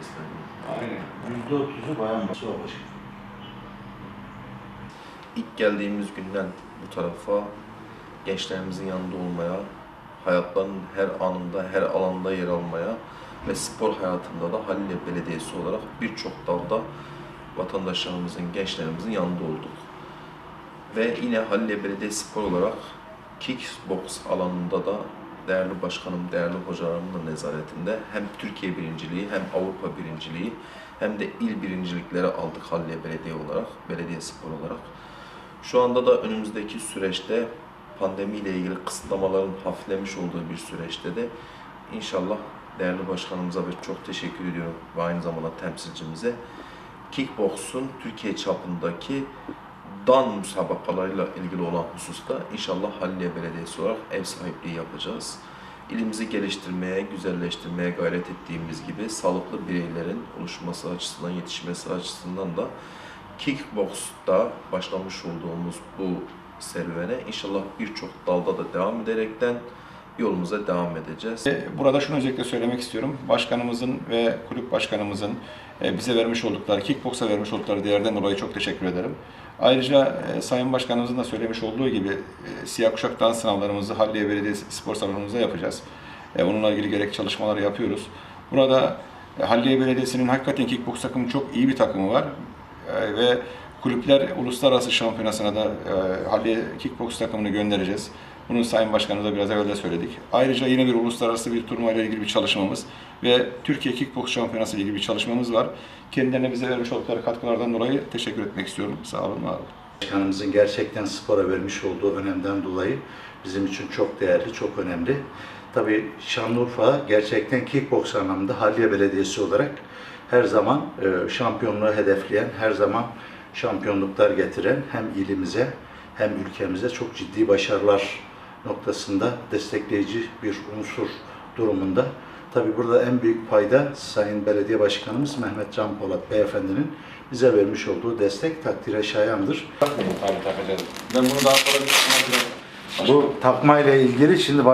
istedim. Aynen. Yüzde otuzu bayan başı var başkanım. İlk geldiğimiz günden bu tarafa gençlerimizin yanında olmaya, hayatlarının her anında, her alanda yer almaya ve spor hayatında da Halilye Belediyesi olarak birçok dalda vatandaşlarımızın, gençlerimizin yanında olduk. Ve yine Halilye Belediye Spor olarak kickbox alanında da değerli başkanım, değerli hocalarımın nezaretinde hem Türkiye birinciliği hem Avrupa birinciliği hem de il birincilikleri aldık Halilye Belediye olarak, belediye spor olarak. Şu anda da önümüzdeki süreçte pandemiyle ilgili kısıtlamaların hafiflemiş olduğu bir süreçte de inşallah değerli başkanımıza ve çok teşekkür ediyorum ve aynı zamanda temsilcimize kickbox'un Türkiye çapındaki dan müsabakalarıyla ilgili olan hususta inşallah Halilye Belediyesi olarak ev sahipliği yapacağız. İlimizi geliştirmeye, güzelleştirmeye gayret ettiğimiz gibi sağlıklı bireylerin oluşması açısından, yetişmesi açısından da kickbox'ta başlamış olduğumuz bu serüvene inşallah birçok dalda da devam ederekten yolumuza devam edeceğiz. Burada şunu özellikle söylemek istiyorum. Başkanımızın ve kulüp başkanımızın e, bize vermiş oldukları, kickboksa vermiş oldukları değerden dolayı çok teşekkür ederim. Ayrıca e, Sayın Başkanımızın da söylemiş olduğu gibi e, siyah kuşak dans sınavlarımızı Halliye Belediye Spor Salonu'nda yapacağız. Onunla ilgili gerek çalışmaları yapıyoruz. Burada Halliye Belediyesi'nin hakikaten kickboks takımı çok iyi bir takımı var. Ve kulüpler uluslararası şampiyonasına da Halliye kickboks takımını göndereceğiz. Bunu Sayın Başkanımıza biraz evvel de söyledik. Ayrıca yine bir uluslararası bir turnuva ile ilgili bir çalışmamız ve Türkiye Kickboks Şampiyonası ile ilgili bir çalışmamız var. Kendilerine bize vermiş oldukları katkılardan dolayı teşekkür etmek istiyorum. Sağ olun, var olun. Başkanımızın gerçekten spora vermiş olduğu önemden dolayı bizim için çok değerli, çok önemli. Tabii Şanlıurfa gerçekten kickboks anlamında Halliye Belediyesi olarak her zaman e, şampiyonluğu hedefleyen, her zaman şampiyonluklar getiren hem ilimize hem ülkemize çok ciddi başarılar noktasında destekleyici bir unsur durumunda. Tabii burada en büyük payda Sayın Belediye Başkanımız Mehmet Can Polat Beyefendinin bize vermiş olduğu destek takdire şayandır. Tabii. Ben bunu daha sonra bir Bu takmayla ilgili şimdi